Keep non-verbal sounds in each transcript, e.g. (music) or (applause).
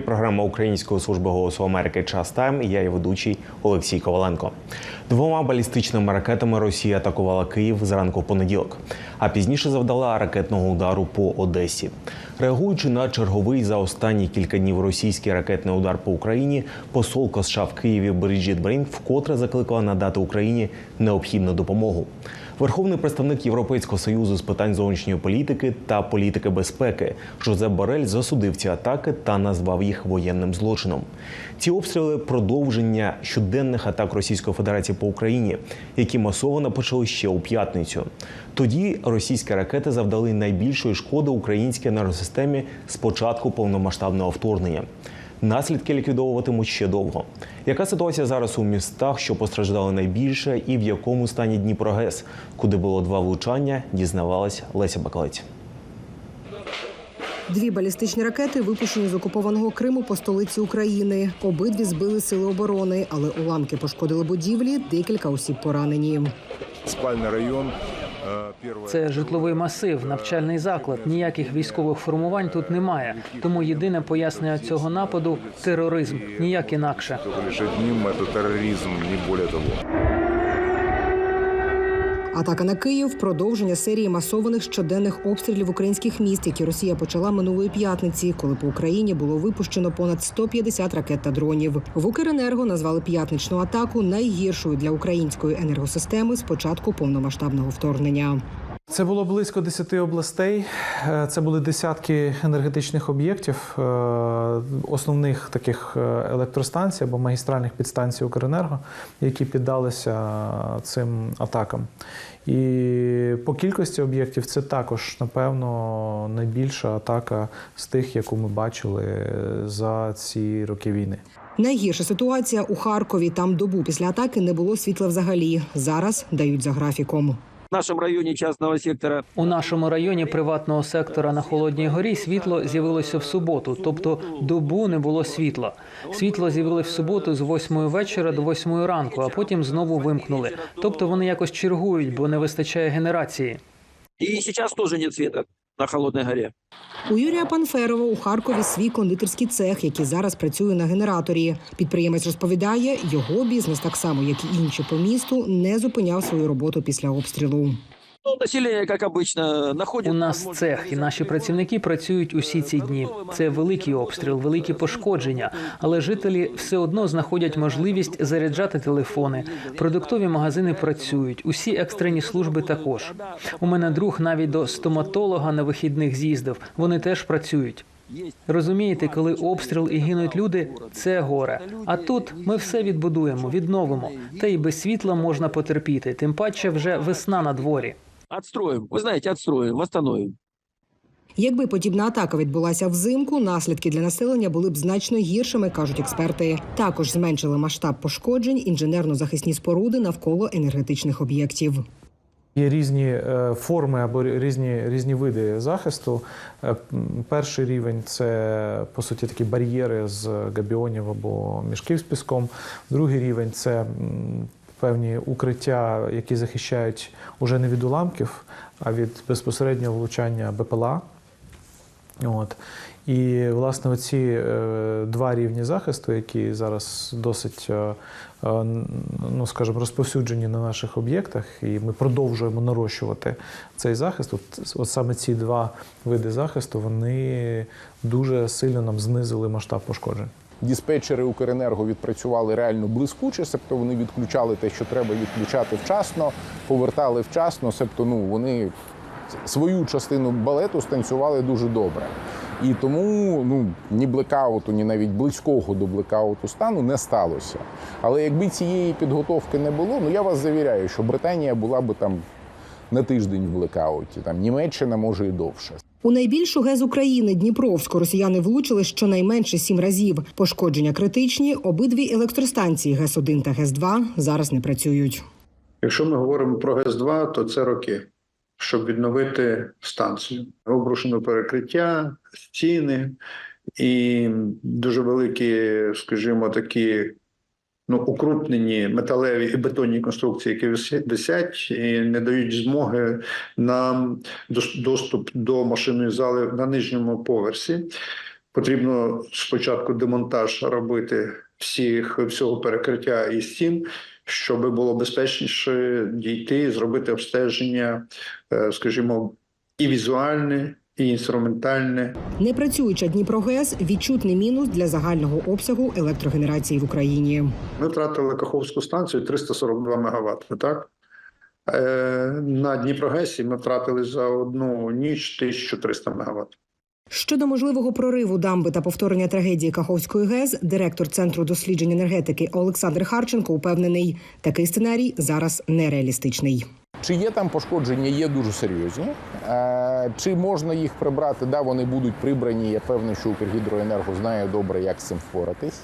Програма Української служби голосу Америки Час Тайм. і Я її ведучий Олексій Коваленко. Двома балістичними ракетами Росія атакувала Київ зранку в понеділок, а пізніше завдала ракетного удару по Одесі. Реагуючи на черговий за останні кілька днів російський ракетний удар по Україні, посолка США в Києві Бріджіт Брейн вкотре закликала надати Україні необхідну допомогу. Верховний представник Європейського союзу з питань зовнішньої політики та політики безпеки Жозеп Борель засудив ці атаки та назвав їх воєнним злочином. Ці обстріли продовження щоденних атак Російської Федерації по Україні, які масово почали ще у п'ятницю. Тоді російські ракети завдали найбільшої шкоди українській енергосистемі з початку повномасштабного вторгнення. Наслідки ліквідовуватимуть ще довго. Яка ситуація зараз у містах, що постраждали найбільше, і в якому стані Дніпрогес, куди було два влучання, дізнавалась Леся Баклець. Дві балістичні ракети випущені з окупованого Криму по столиці України. Обидві збили сили оборони, але уламки пошкодили будівлі. Декілька осіб поранені. спальный район. Э, Це житловий масив, навчальний заклад. Ніяких військових формувань тут немає. Тому єдине пояснення цього нападу тероризм, ніяк інакше. Только лишь одним это терроризм, не більше того. Атака на Київ продовження серії масованих щоденних обстрілів українських міст, які Росія почала минулої п'ятниці, коли по Україні було випущено понад 150 ракет та дронів. В Укренерго назвали п'ятничну атаку найгіршою для української енергосистеми з початку повномасштабного вторгнення. Це було близько 10 областей. Е, Це були десятки енергетичних об'єктів, е, основних таких е, електростанцій або магістральних підстанцій Укренерго, які піддалися цим атакам. І по кількості об'єктів це також, напевно, найбільша атака з тих, яку ми бачили за ці роки війни. Найгірша ситуація у Харкові. Там добу після атаки не було світла взагалі. Зараз дають за графіком. В нашому районі частного сектора У нашому районі приватного сектора на Холодній горі світло з'явилося в суботу, тобто добу не було світла. Світло з'явилось в суботу з 8 вечора до 8 ранку, а потім знову вимкнули. Тобто вони якось чергують, бо не вистачає генерації. І зараз теж немає света на Холодній горі. У Юрія Панферова у Харкові свій кондитерський цех, який зараз працює на генераторі. Підприємець розповідає, його бізнес, так само як і інші по місту, не зупиняв свою роботу після обстрілу. Ну, население, как обычно, находит... У нас цех, і наші працівники працюють усі ці дні. Це великий обстріл, великі пошкодження. Але жителі все одно знаходять можливість заряджати телефони. Продуктові магазини працюють. Усі екстрені служби також. У мене друг навіть до стоматолога на вихідних з'їздив. Вони теж працюють. Розумієте, коли обстріл і гинуть люди, це горе. А тут ми все відбудуємо, відновимо. Та й без світла можна потерпіти. Тим паче вже весна на дворі. Отстроим. Вы знаете, отстроим, восстановим. Якби подібна атака відбулася взимку, наслідки для населення були б значно гіршими, кажуть експерти. Також зменшили масштаб пошкоджень інженерно-захисні споруди навколо енергетичних об'єктів. Є різні е, форми або різні, різні види захисту. Е, Перший рівень це по суті такі бар'єри з габіонів або мішків з піском. Другий рівень це певні укриття, які захищають уже не від уламків, а від безпосереднього влучання БПЛА. От. І, власне, оці е, два рівні захисту, які зараз досить, е, е, ну, скажімо, розповсюджені на наших об'єктах, і ми продовжуємо нарощувати цей захист. От, от саме ці два види захисту, вони дуже сильно нам знизили масштаб пошкоджень. Диспетчери Укренерго відпрацювали реально блискуче, себто вони відключали те, що треба відключати вчасно, повертали вчасно, себто ну вони свою частину балету станцювали дуже добре. І тому ну ні блекауту, ні навіть близького до блекауту стану не сталося. Але якби цієї підготовки не було, ну я вас завіряю, що Британія була би там на тиждень в блекауті, там Німеччина може і довше. У найбільшу ГЕЗ України Дніпровську росіяни влучили щонайменше сім разів. Пошкодження критичні. Обидві електростанції ГЕС 1 та ГЕС 2 зараз не працюють. Якщо ми говоримо про ГЕС-2, то це роки, щоб відновити станцію. Обрушено перекриття, стіни і дуже великі, скажімо, такі ну, укрупнені металеві і бетонні конструкції, які висять- і не дають змоги нам доступ до машинної зали на нижньому поверсі. Потрібно спочатку демонтаж робити всіх всього перекриття і стін, щоб було безпечніше дійти і зробити обстеження, е, скажімо, і візуальне, і інструментальне. Непрацююча Дніпрогес відчутний мінус для загального обсягу електрогенерації в Україні. Ми втратили Каховську станцію 342 мегаватт, так? Е, на Дніпрогесі ми втратили за одну ніч 1300 МВт. Щодо можливого прориву дамби та повторення трагедії Каховської ГЕС, директор центру досліджень енергетики Олександр Харченко упевнений, такий сценарій зараз нереалістичний. Чи є там пошкодження? Є дуже серйозні. Е, Чи можна їх прибрати? Да, вони будуть прибрані. Я певний, що Укргідроенерго знає добре, як з цим впоратись.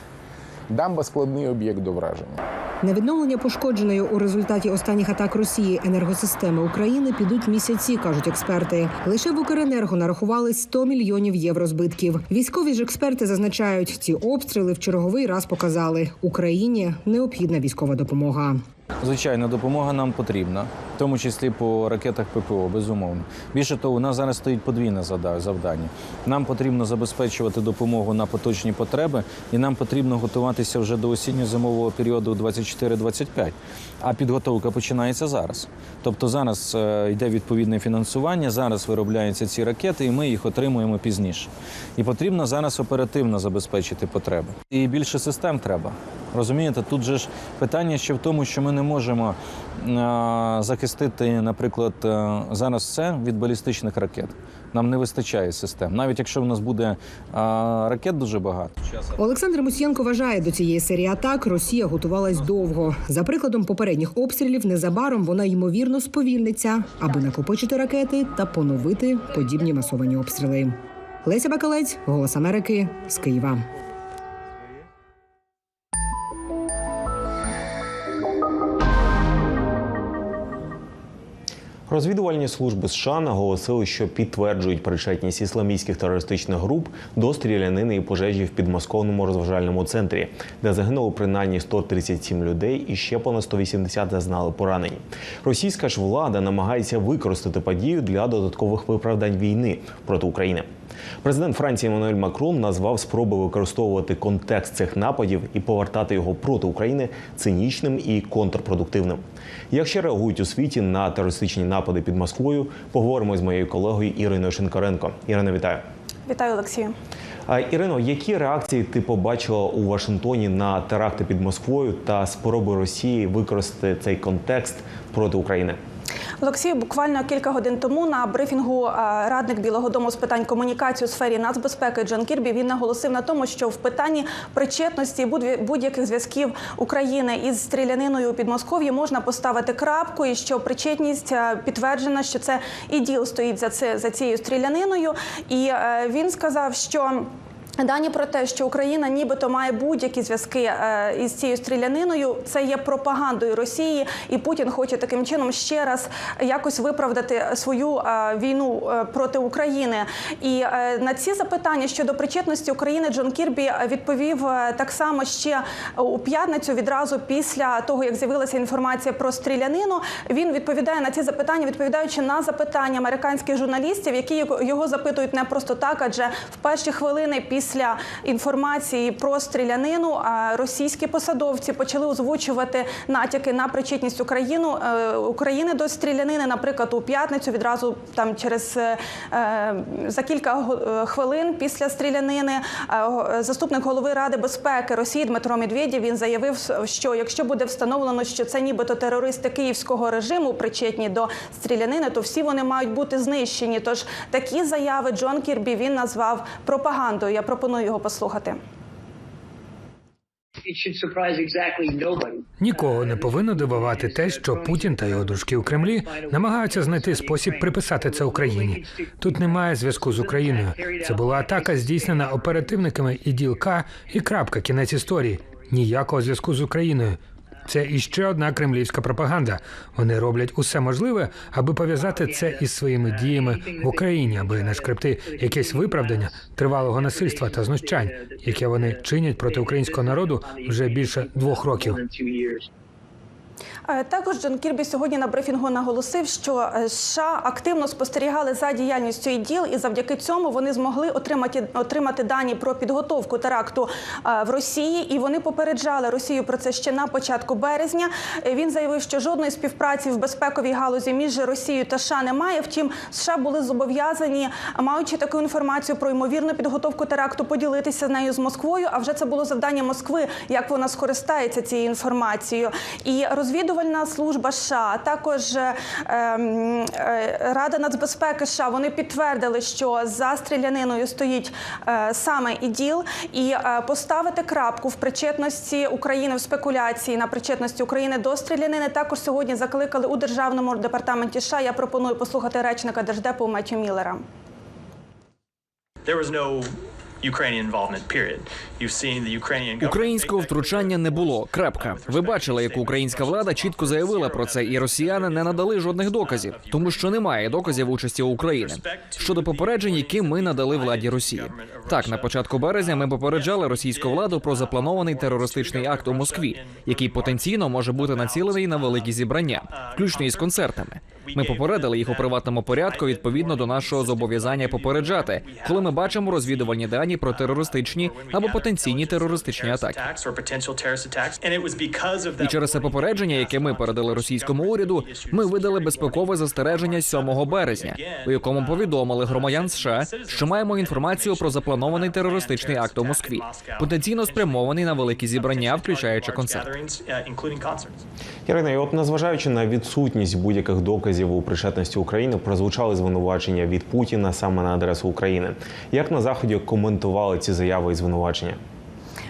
Дамба складний об'єкт до враження. На відновлення пошкодженої у результаті останніх атак Росії енергосистеми України підуть місяці, кажуть експерти. Лише в Укренерго нарахували 100 мільйонів євро збитків. Військові ж експерти зазначають, ці обстріли в черговий раз показали Україні необхідна військова допомога. Звичайно, допомога нам потрібна, в тому числі по ракетах ППО, безумовно. Більше того, у нас зараз стоїть подвійне завдання. Нам потрібно забезпечувати допомогу на поточні потреби, і нам потрібно готуватися вже до осінньо-зимового періоду 24-25. А підготовка починається зараз. Тобто зараз е, йде відповідне фінансування, зараз виробляються ці ракети, і ми їх отримуємо пізніше. І потрібно зараз оперативно забезпечити потреби. І більше систем треба. Розумієте, тут же ж питання ще в тому, що ми не можемо е, захистити, наприклад, е, зараз все від балістичних ракет. Нам не вистачає систем. Навіть якщо в нас буде е, ракет дуже багато. Олександр Мусієнко вважає, до цієї серії атак Росія готувалась довго. За прикладом попередніх обстрілів, незабаром вона ймовірно сповільниться, аби накопичити ракети та поновити подібні масовані обстріли. Леся Бакалець, Голос Америки з Києва. Розвідувальні служби США наголосили, що підтверджують причетність ісламістських терористичних груп до стрілянини і пожежі в підмосковному розважальному центрі, де загинуло принаймні 137 людей і ще понад 180 зазнали поранень. Російська ж влада намагається використати подію для додаткових виправдань війни проти України. Президент Франції Еммануель Макрон назвав спроби використовувати контекст цих нападів і повертати його проти України цинічним і контрпродуктивним. Як ще реагують у світі на терористичні напади під Москвою? Поговоримо з моєю колегою Іриною Шинкаренко. Ірина, вітаю. Вітаю, Олексію. Ірино, які реакції ти побачила у Вашингтоні на теракти під Москвою та спроби Росії використати цей контекст проти України? Олексію, буквально кілька годин тому на брифінгу е, радник Білого Дому з питань комунікації у сфері нацбезпеки Джон Кірбі він наголосив на тому, що в питанні причетності будь- будь-яких зв'язків України із стріляниною у Підмосков'ї можна поставити крапку, і що причетність е, підтверджена, що це іділ стоїть за це за цією стріляниною. І е, він сказав, що. Дані про те, що Україна нібито має будь-які зв'язки е, із цією стріляниною, це є пропагандою Росії, і Путін хоче таким чином ще раз якось виправдати свою е, війну е, проти України. І на ці запитання щодо причетності України Джон Кірбі відповів так само ще у п'ятницю, відразу після того, як з'явилася інформація про стрілянину. Він відповідає на ці запитання, відповідаючи на запитання американських журналістів, які його запитують не просто так, адже в перші хвилини після інформації про стрілянину російські посадовці почали озвучувати натяки на причетність Україну е, України до стрілянини. Наприклад, у п'ятницю відразу там через е, е, за кілька хвилин після стрілянини заступник голови ради безпеки Росії Дмитро Медведєв він заявив, що якщо буде встановлено, що це нібито терористи київського режиму причетні до стрілянини, то всі вони мають бути знищені. Тож такі заяви Джон Кірбі він назвав пропагандою. Я пропоную його послухати. Нікого не повинно дивувати те, що Путін та його дружки у Кремлі намагаються знайти спосіб приписати це Україні. Тут немає зв'язку з Україною. Це була атака, здійснена оперативниками і ділка, і крапка. Кінець історії. Ніякого зв'язку з Україною. Це іще одна кремлівська пропаганда. Вони роблять усе можливе, аби пов'язати це із своїми діями в Україні, аби нашкребти якесь виправдання тривалого насильства та знущань, яке вони чинять проти українського народу вже більше двох років. Також Джон Кірбі сьогодні на брифінгу наголосив, що е, США активно спостерігали за діяльністю іділ, і завдяки цьому вони змогли отримати отримати дані про підготовку теракту е, в Росії. І вони попереджали Росію про це ще на початку березня. Е, Він заявив, що жодної співпраці в безпековій галузі між Росією та США немає. Втім, США були зобов'язані, маючи таку інформацію про ймовірну підготовку теракту, поділитися з нею з Москвою. А вже це було завдання Москви, як вона скористається цією інформацією. І розвідувальна служба США, а також е, ем, е, Рада нацбезпеки США, вони підтвердили, що за стріляниною стоїть е, саме іділ, і поставити крапку в причетності України в спекуляції на причетності України до стрілянини. Також сьогодні закликали у державному департаменті США. Я пропоную послухати речника держдепу Меттю Міллера. There was no Ukrainian involvement, period. Українського втручання не було. Крапка. Ви бачили, як українська влада чітко заявила про це, і росіяни не надали жодних доказів, тому що немає доказів участі України щодо попереджень, які ми надали владі Росії. Так, на початку березня ми попереджали російську владу про запланований терористичний акт у Москві, який потенційно може бути націлений на великі зібрання, включно із концертами. Ми попередили їх у приватному порядку відповідно до нашого зобов'язання попереджати, коли ми бачимо розвідувальні дані про терористичні або потенційні терористичні атаки. І через це попередження, яке ми передали російському уряду, ми видали безпекове застереження 7 березня, у якому повідомили громадян США, що маємо інформацію про запланований терористичний акт у Москві, потенційно спрямований на великі зібрання, включаючи концерт. Uh. Ірина, і от незважаючи на відсутність будь-яких доказів у причетності України, прозвучали звинувачення від Путіна саме на адресу України. Як на заході коментували ці заяви і звинувачення?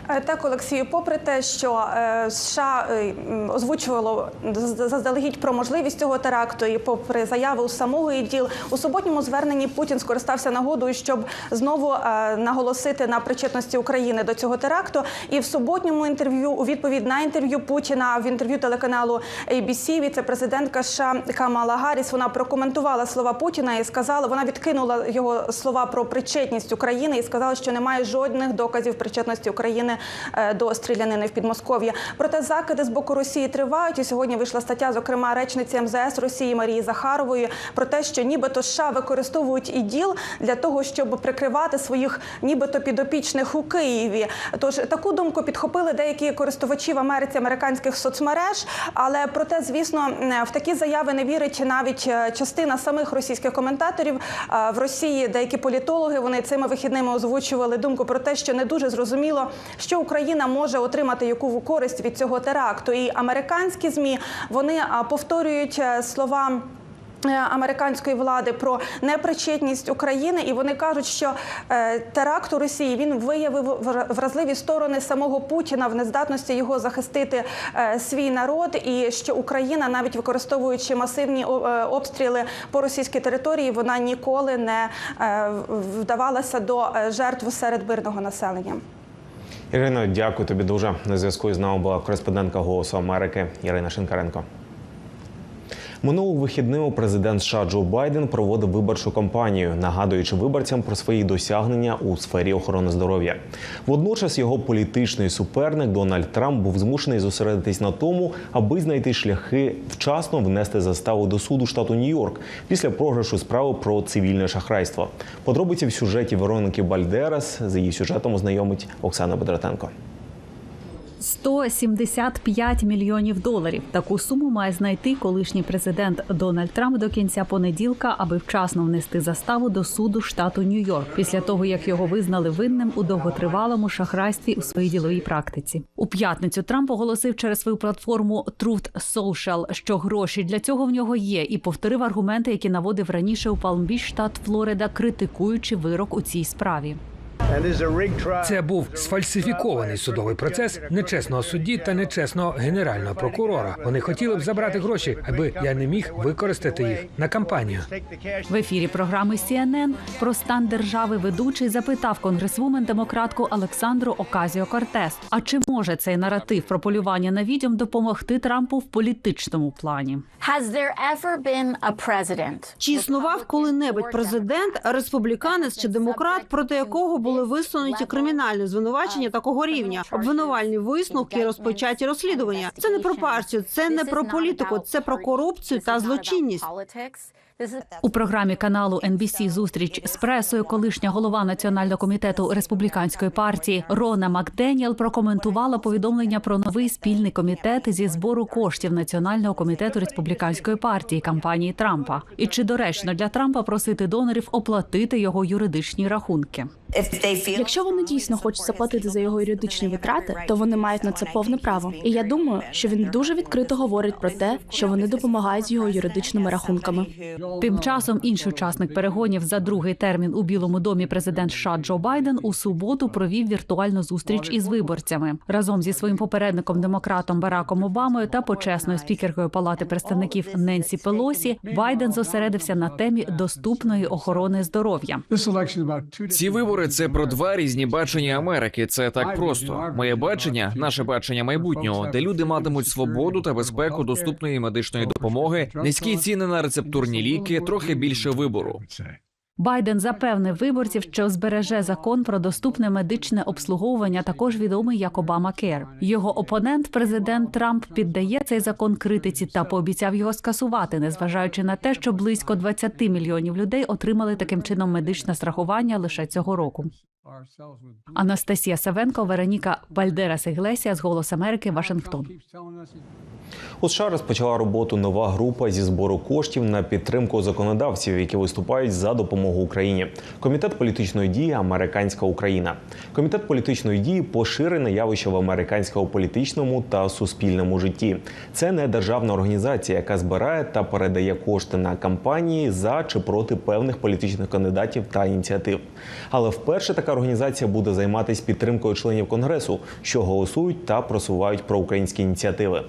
Е, Так, Олексію, попри те, що е, США е, озвучувало заздалегідь про можливість цього теракту, і попри заяву самого іділ, у суботньому зверненні Путін скористався нагодою, щоб знову наголосити на причетності України до цього теракту. І в суботньому інтерв'ю, у відповідь на інтерв'ю Путіна в інтерв'ю телеканалу ABC, віце-президентка США Камала Гарріс, вона прокоментувала слова Путіна і сказала, вона відкинула його слова про причетність України і сказала, що немає жодних доказів причетності України до стрілянини в Підмосков'я. Проте закиди з боку Росії тривають. І сьогодні вийшла стаття, зокрема речниці МЗС Росії Марії Захарової, про те, що нібито США використовують іділ для того, щоб прикривати своїх нібито підопічних у Києві. Тож таку думку підхопили деякі користувачі в Америці американських соцмереж. Але проте, звісно, в такі заяви не вірить навіть е, частина самих російських коментаторів. В Росії деякі політологи вони цими вихідними озвучували думку про те, що не дуже зрозуміло, що Україна може отримати яку користь від цього теракту. І американські змі вони повторюють е, слова. е, Американської влади про непричетність України, і вони кажуть, що е, теракт у Росії він виявив вра- вразливі сторони самого Путіна в нездатності його захистити свій народ, і що Україна, навіть використовуючи масивні обстріли по російській території, вона ніколи не вдавалася до жертв серед мирного населення. Ірино, дякую тобі дуже. На зв'язку з нами була кореспондентка Голосу Америки Ірина Шинкаренко. Минулого вихідними президент США Джо Байден проводив виборчу кампанію, нагадуючи виборцям про свої досягнення у сфері охорони здоров'я. Водночас його політичний суперник Дональд Трамп був змушений зосередитись на тому, аби знайти шляхи вчасно внести заставу до суду штату Нью-Йорк після програшу справи про цивільне шахрайство. Подробиці в сюжеті Вероніки Бальдерас за її сюжетом ознайомить Оксана Бедратенко. 175 мільйонів доларів. Таку суму має знайти колишній президент Дональд Трамп до кінця понеділка, аби вчасно внести заставу до суду штату Нью-Йорк після того, як його визнали винним у довготривалому шахрайстві у своїй діловій практиці. У п'ятницю Трамп оголосив через свою платформу Truth Social, що гроші для цього в нього є, і повторив аргументи, які наводив раніше у Палм-Біч, штат Флорида, критикуючи вирок у цій справі. Це був сфальсифікований судовий процес нечесного судді та нечесного генерального прокурора. Вони хотіли б забрати гроші, аби я не міг використати їх на кампанію. В ефірі програми CNN про стан держави ведучий запитав конгресвумен демократку Олександру Оказіо Кортес. А чи може цей наратив про полювання на відьом допомогти Трампу в політичному плані? Has there ever been a president? Чи існував коли-небудь президент, республіканець чи демократ, проти якого були були висунуті кримінальні звинувачення такого рівня, обвинувальні висновки, розпочаті розслідування. Це не про партію, це не про політику, це про корупцію та злочинність. У програмі каналу NBC «Зустріч з пресою колишня голова національного комітету республіканської партії Рона Макденіел прокоментувала повідомлення про новий спільний комітет зі збору коштів національного комітету республіканської партії кампанії Трампа. І чи доречно для Трампа просити донорів оплатити його юридичні рахунки? Якщо вони дійсно хочуть заплатити за його юридичні витрати, то вони мають на це повне право. І я думаю, що він дуже відкрито говорить про те, що вони допомагають з його юридичними рахунками. Тим часом інший учасник перегонів за другий термін у Білому домі президент США Джо Байден у суботу провів віртуальну зустріч із виборцями разом зі своїм попередником демократом Бараком Обамою та почесною спікеркою Палати представників Ненсі Пелосі. Байден зосередився на темі доступної охорони здоров'я. Ці вибори це про два різні бачення Америки. Це так просто. Моє бачення, наше бачення майбутнього, де люди матимуть свободу та безпеку доступної медичної допомоги, низькі ціни на рецептурні ліки, трохи більше вибору. Байден запевнив виборців, що збереже закон про доступне медичне обслуговування, також відомий як Обама Кер. Його опонент, президент Трамп, піддає цей закон критиці та пообіцяв його скасувати, незважаючи на те, що близько 20 мільйонів людей отримали таким чином медичне страхування лише цього року. Анастасія Савенко, Вероніка Бальдерас Іглесія з Голос Америки, Вашингтон. У США розпочала роботу нова група зі збору коштів на підтримку законодавців, які виступають за допомогу Україні. Комітет політичної дії Американська Україна. Комітет політичної дії поширене явище в американському політичному та суспільному житті. Це не державна організація, яка збирає та передає кошти на кампанії за чи проти певних політичних кандидатів та ініціатив. Але вперше така організація буде займатися підтримкою членів конгресу, що голосують та просувають проукраїнські ініціативи.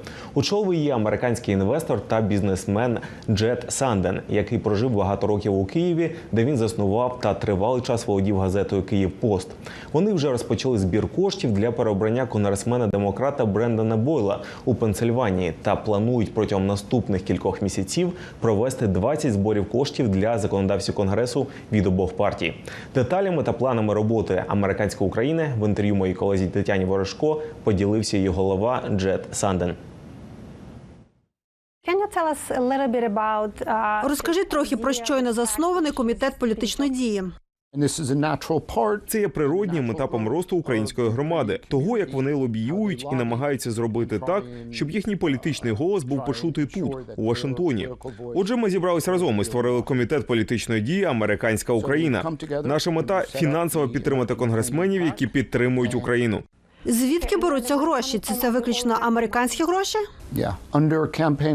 Очолив її американський інвестор та бізнесмен Джет Санден, який прожив багато років у Києві, де він заснував та тривалий час володів газетою Київ Пост. Вони вже розпочали збір коштів для переобрання конгресмена демократа Брендана Бойла у Пенсильванії та планують протягом наступних кількох місяців провести 20 зборів коштів для законодавців конгресу від обох партій. Деталями та планами роботи американської України в інтерв'ю моїй колезі Тетяні Ворожко поділився її голова Джет Санден. Uh, Розкажи трохи про щойно заснований комітет політичної дії. Це є природнім етапом росту української громади, того як вони лобіюють і намагаються зробити так, щоб їхній політичний голос був почутий тут, у Вашингтоні. Отже, ми зібрались разом і створили комітет політичної дії Американська Україна. Наша мета фінансово підтримати конгресменів, які підтримують Україну. Звідки беруться гроші? Це це виключно американські гроші?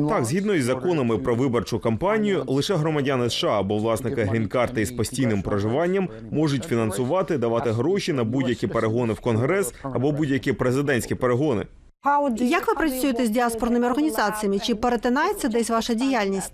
Так, згідно із законами про виборчу кампанію, лише громадяни США або власники грін-карти із постійним проживанням можуть фінансувати, давати гроші на будь-які перегони в конгрес або будь-які президентські перегони. Як ви працюєте з діаспорними організаціями? Чи перетинається десь ваша діяльність?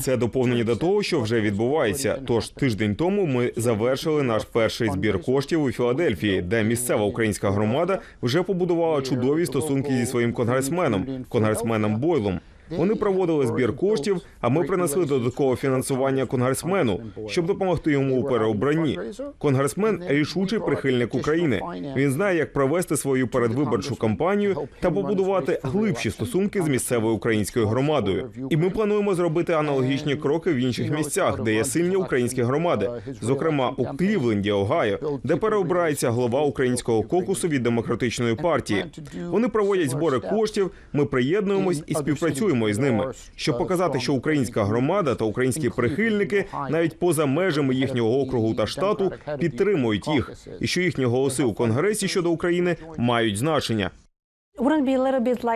Це доповнення до того, що вже відбувається. Тож тиждень тому ми завершили наш перший збір коштів у Філадельфії, де місцева українська громада вже побудувала чудові стосунки зі своїм конгресменом, конгресменом Бойлом. Вони проводили збір коштів, а ми принесли додаткове фінансування конгресмену, щоб допомогти йому у переобранні. Конгресмен рішучий прихильник України. Він знає, як провести свою передвиборчу кампанію та побудувати глибші стосунки з місцевою українською громадою. І ми плануємо зробити аналогічні кроки в інших місцях, де є сильні українські громади, зокрема у Клівленді, Огайо, де переобирається голова українського кокусу від демократичної партії. Вони проводять збори коштів. Ми приєднуємось і співпрацюємо із ними, щоб показати, що українська громада та українські прихильники навіть поза межами їхнього округу та штату підтримують їх, і що їхні голоси у конгресі щодо України мають значення.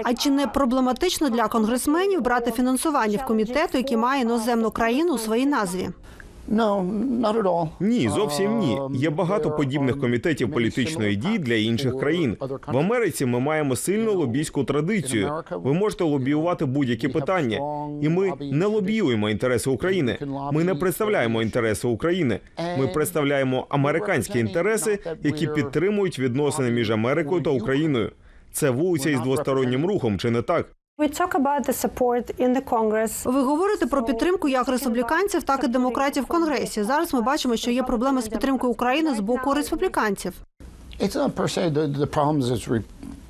А чи не проблематично для конгресменів брати фінансування в комітету, який має іноземну країну у своїй назві? Ні, зовсім ні. Є багато подібних комітетів політичної дії для інших країн. В Америці ми маємо сильну лобійську традицію. Ви можете лобіювати будь-які питання, і ми не лобіюємо інтереси України. Ми не представляємо інтереси України. Ми представляємо американські інтереси, які підтримують відносини між Америкою та Україною. Це вулиця із двостороннім рухом, чи не так? Ви говорите про підтримку як республіканців, так і демократів в Конгресі. Зараз ми бачимо, що є проблеми з підтримкою України з боку республіканців. It's not per se the, the problems is re- Republicans.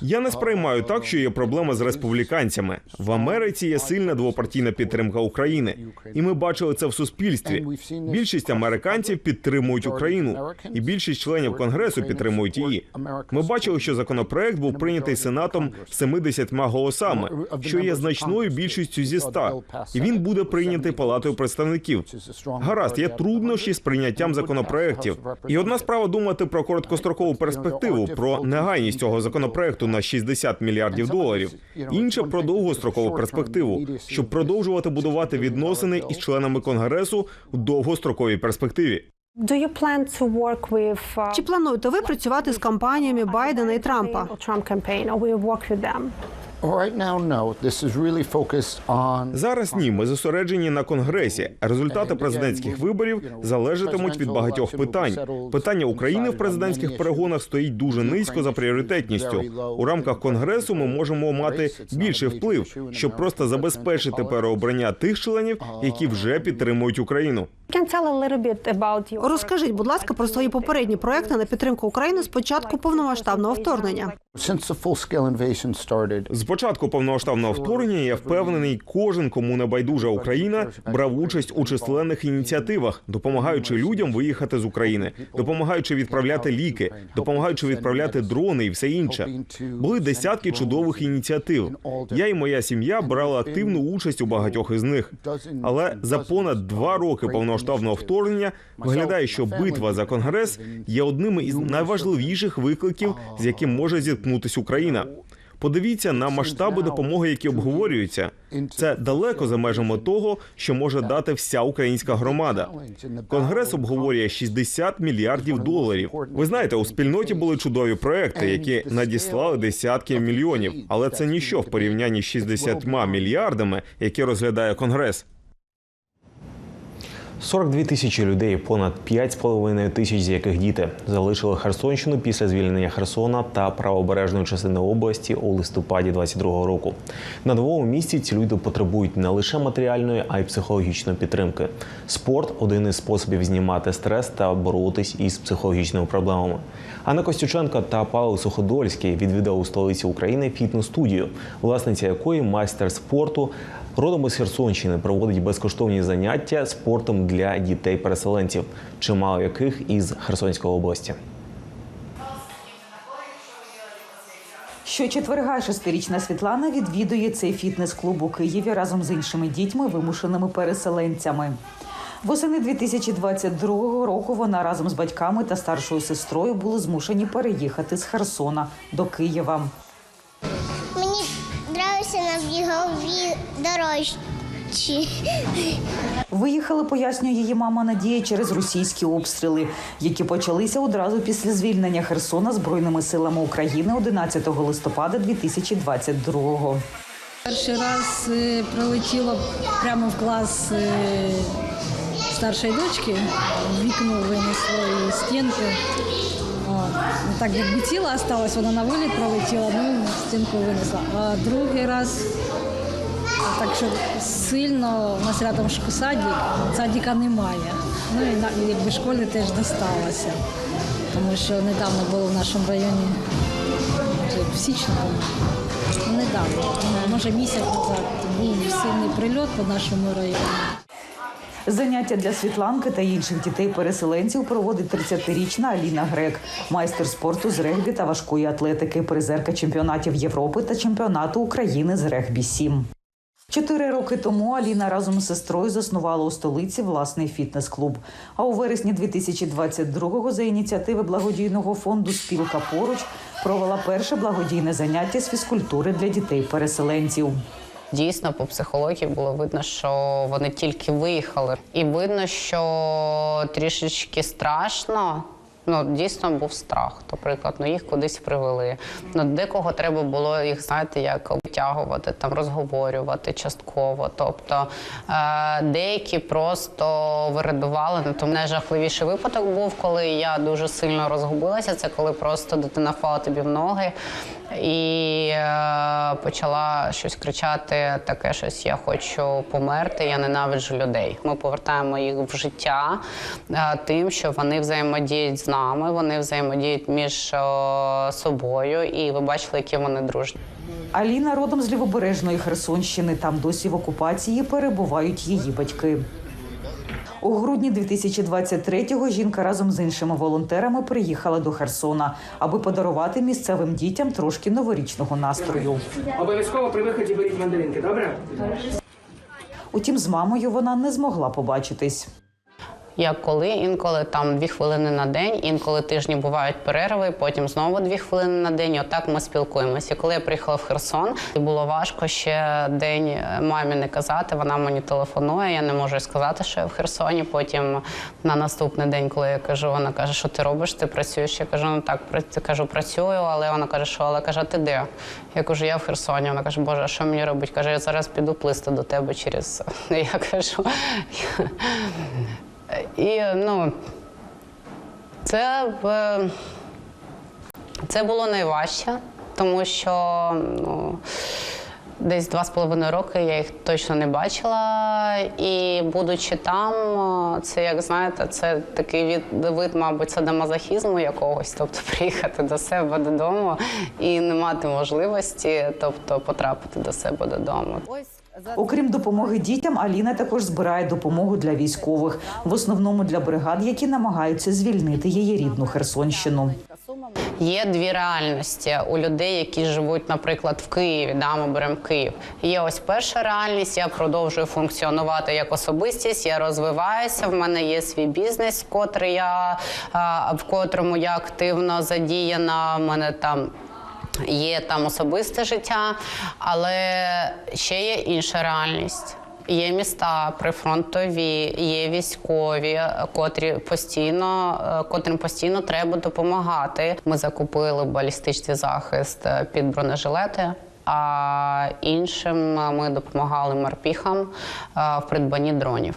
Я не сприймаю так, що є проблема з республіканцями. В Америці є сильна двопартійна підтримка України, і ми бачили це в суспільстві. Більшість американців підтримують Україну, і більшість членів конгресу підтримують її. Ми бачили, що законопроект був прийнятий сенатом 70 голосами, що є значною більшістю зі 100, і він буде прийнятий палатою представників. Гаразд, є труднощі з прийняттям законопроектів. І одна справа думати про короткострокову перспективу, про негайність цього законопроекту на 60 мільярдів доларів. Інше про довгострокову перспективу, щоб продовжувати будувати відносини із членами конгресу в довгостроковій перспективі. Чи плануєте ви працювати з кампаніями Байдена і Трампа? Right now, no. This is really focused on Зараз ні, ми зосереджені на конгресі. Результати президентських виборів залежатимуть від багатьох питань. Питання України в президентських перегонах стоїть дуже низько за пріоритетністю. У рамках конгресу ми можемо мати більший вплив, щоб просто забезпечити переобрання тих членів, які вже підтримують Україну. Розкажіть, будь ласка, про свої попередні проекти на підтримку України з початку повномасштабного вторгнення. since the full-scale invasion started. З початку повномасштабного вторгнення я впевнений, кожен, кому не байдужа Україна, брав участь у численних ініціативах, допомагаючи людям виїхати з України, допомагаючи відправляти ліки, допомагаючи відправляти дрони і все інше. Були десятки чудових ініціатив. Я і моя сім'я брали активну участь у багатьох із них. Але за понад два роки повномасштабного вторгнення виглядає, що битва за конгрес є одним із найважливіших викликів, з яким може зіткнутися Україна. Подивіться на масштаби допомоги, які обговорюються. Це далеко за межами того, що може дати вся українська громада. Конгрес обговорює 60 мільярдів доларів. Ви знаєте, у спільноті були чудові проекти, які надіслали десятки мільйонів, але це ніщо в порівнянні з 60 мільярдами, які розглядає конгрес. 42 тисячі людей, понад 5,5 тисяч з яких діти, залишили Херсонщину після звільнення Херсона та правобережної частини області у листопаді 22-го року. На новому місці ці люди потребують не лише матеріальної, а й психологічної підтримки. Спорт один із способів знімати стрес та боротись із психологічними проблемами. Анна Костюченко та Павло Суходольський відвідали у столиці України фітнес-студію, власниця якої майстер спорту Родом із Херсонщини проводить безкоштовні заняття спортом для дітей-переселенців, чимало яких із Херсонської області. Щочетверга шестирічна Світлана відвідує цей фітнес-клуб у Києві разом з іншими дітьми, вимушеними переселенцями. Восени 2022 року вона разом з батьками та старшою сестрою були змушені переїхати з Херсона до Києва. Мені на бігові дорожчі. Виїхали, пояснює її мама Надія, через російські обстріли, які почалися одразу після звільнення Херсона збройними силами України 11 листопада 2022-го. Перший раз е, прилетіло прямо в клас е, старшої дочки, вікно винесло і стінки. Ну, Так якби тіло осталось, вона на виліт пролетіла, ну стінку винесла. А другий раз так що сильно у нас рядом садик, садика немає. Ну і якби школі теж досталося. Тому що недавно було в нашому районі в січні. Ну, недавно, може місяць назад був сильний прильот по нашому району. Заняття для Світланки та інших дітей-переселенців проводить 30-річна Аліна Грек, майстер спорту з регбі та важкої атлетики, призерка чемпіонатів Європи та чемпіонату України з регбі 7 Чотири роки тому Аліна разом з сестрою заснувала у столиці власний фітнес-клуб. А у вересні 2022-го за ініціативи благодійного фонду Спілка поруч провела перше благодійне заняття з фізкультури для дітей-переселенців. Дійсно, по психології було видно, що вони тільки виїхали, і видно, що трішечки страшно. Ну, дійсно був страх. Наприклад, ну їх кудись привели. Ну, декого треба було їх, знаєте, як витягувати, там розговорювати частково. Тобто е- деякі просто вирадували. Ну, то найжахливіший випадок був, коли я дуже сильно розгубилася. Це коли просто дитина впала тобі в ноги. І е, почала щось кричати: таке щось я хочу померти, я ненавиджу людей. Ми повертаємо їх в життя е, тим, що вони взаємодіють з нами, вони взаємодіють між е, собою, і ви бачили, які вони дружні. Аліна родом з лівобережної Херсонщини. Там досі в окупації перебувають її батьки. У грудні 2023-го жінка разом з іншими волонтерами приїхала до Херсона, аби подарувати місцевим дітям трошки новорічного настрою. Обов'язково при виході беріть мандаринки, добре? Утім, з мамою вона не змогла побачитись. Як коли, інколи там дві хвилини на день, інколи тижні бувають перерви, потім знову дві хвилини на день. І отак ми спілкуємося. І коли я приїхала в Херсон, було важко ще день е, мамі не казати. Вона мені телефонує. Я не можу сказати, що я в Херсоні. Потім на наступний день, коли я кажу, вона каже, що ти робиш, ти працюєш. Я кажу, ну так, кажу, працюю, але вона каже, що але каже, ти де? Я кажу, я в Херсоні. Вона каже, Боже, а що мені робить? Каже, я зараз піду плисти до тебе через. (laughs) Я кажу. (laughs) І ну, це, це було найважче, тому що ну, десь два з половиною роки я їх точно не бачила. І будучи там, це як знаєте, це такий від, вид, мабуть, садомазохізму якогось, тобто приїхати до себе додому і не мати можливості, тобто потрапити до себе додому. Окрім допомоги дітям, Аліна також збирає допомогу для військових, в основному для бригад, які намагаються звільнити її рідну Херсонщину. Є дві реальності у людей, які живуть, наприклад, в Києві. Да, ми беремо Київ. Є ось перша реальність. Я продовжую функціонувати як особистість. Я розвиваюся. В мене є свій бізнес, в котрий я в котрому я активно задіяна. В мене там. Є там особисте життя, але ще є інша реальність. Є міста прифронтові, є військові, котрі постійно, е, котрим постійно треба допомагати. Ми закупили балістичний захист е, під бронежилети. А іншим е, ми допомагали морпіхам в придбанні дронів.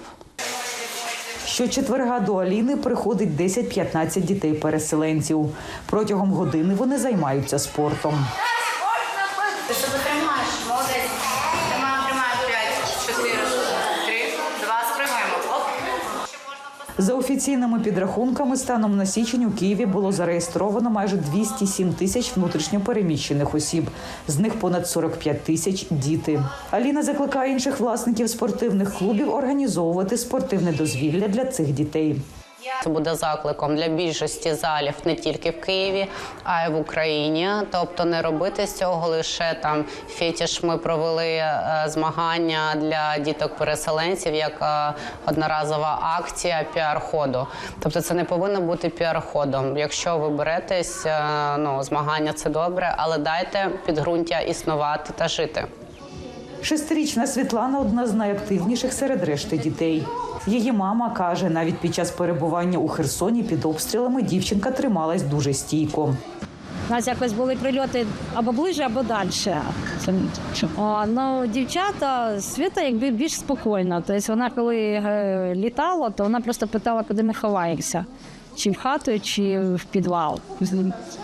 Щочетверга до Аліни приходить 10-15 дітей-переселенців. Протягом години вони займаються спортом. За офіційними підрахунками, станом на січень у Києві було зареєстровано майже 207 тисяч внутрішньопереміщених осіб. З них понад 45 тисяч діти. Аліна закликає інших власників спортивних клубів організовувати спортивне дозвілля для цих дітей. Це буде закликом для більшості залів не тільки в Києві, а й в Україні. Тобто не робити з цього лише там фетіш. Ми провели е, змагання для діток-переселенців як е, одноразова акція піар-ходу. Тобто це не повинно бути піар-ходом. Якщо ви беретесь, е, ну змагання це добре, але дайте підґрунтя існувати та жити. Шестирічна Світлана одна з найактивніших серед решти дітей. Її мама каже, навіть під час перебування у Херсоні під обстрілами дівчинка трималась дуже стійко. У нас якось були прильоти або ближче, або далі. О, ну, дівчата світа якби більш спокійна. Тобто вона коли е, літала, то вона просто питала, куди ми ховаємося. Чи в хату, чи в підвал.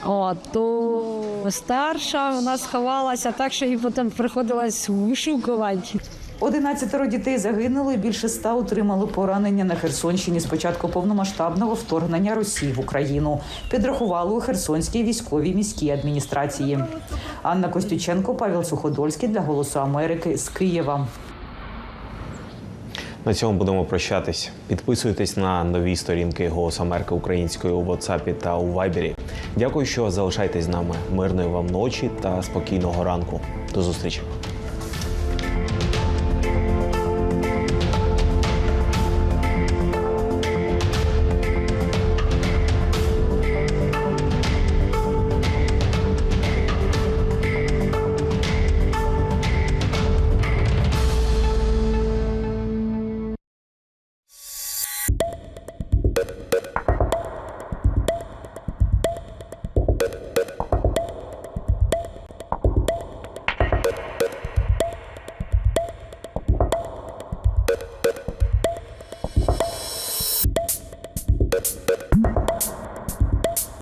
О, то старша у нас ховалася так, що їй потім приходилось вишукувати. 11 дітей загинуло і більше ста отримали поранення на Херсонщині з початку повномасштабного вторгнення Росії в Україну. Підрахували у Херсонській військовій міській адміністрації. Анна Костюченко, Павел Суходольський для Голосу Америки з Києва. На цьому будемо прощатись. Підписуйтесь на нові сторінки Голос Америки української у WhatsApp та у Viber. Дякую, що залишаєтесь з нами. Мирної вам ночі та спокійного ранку. До зустрічі.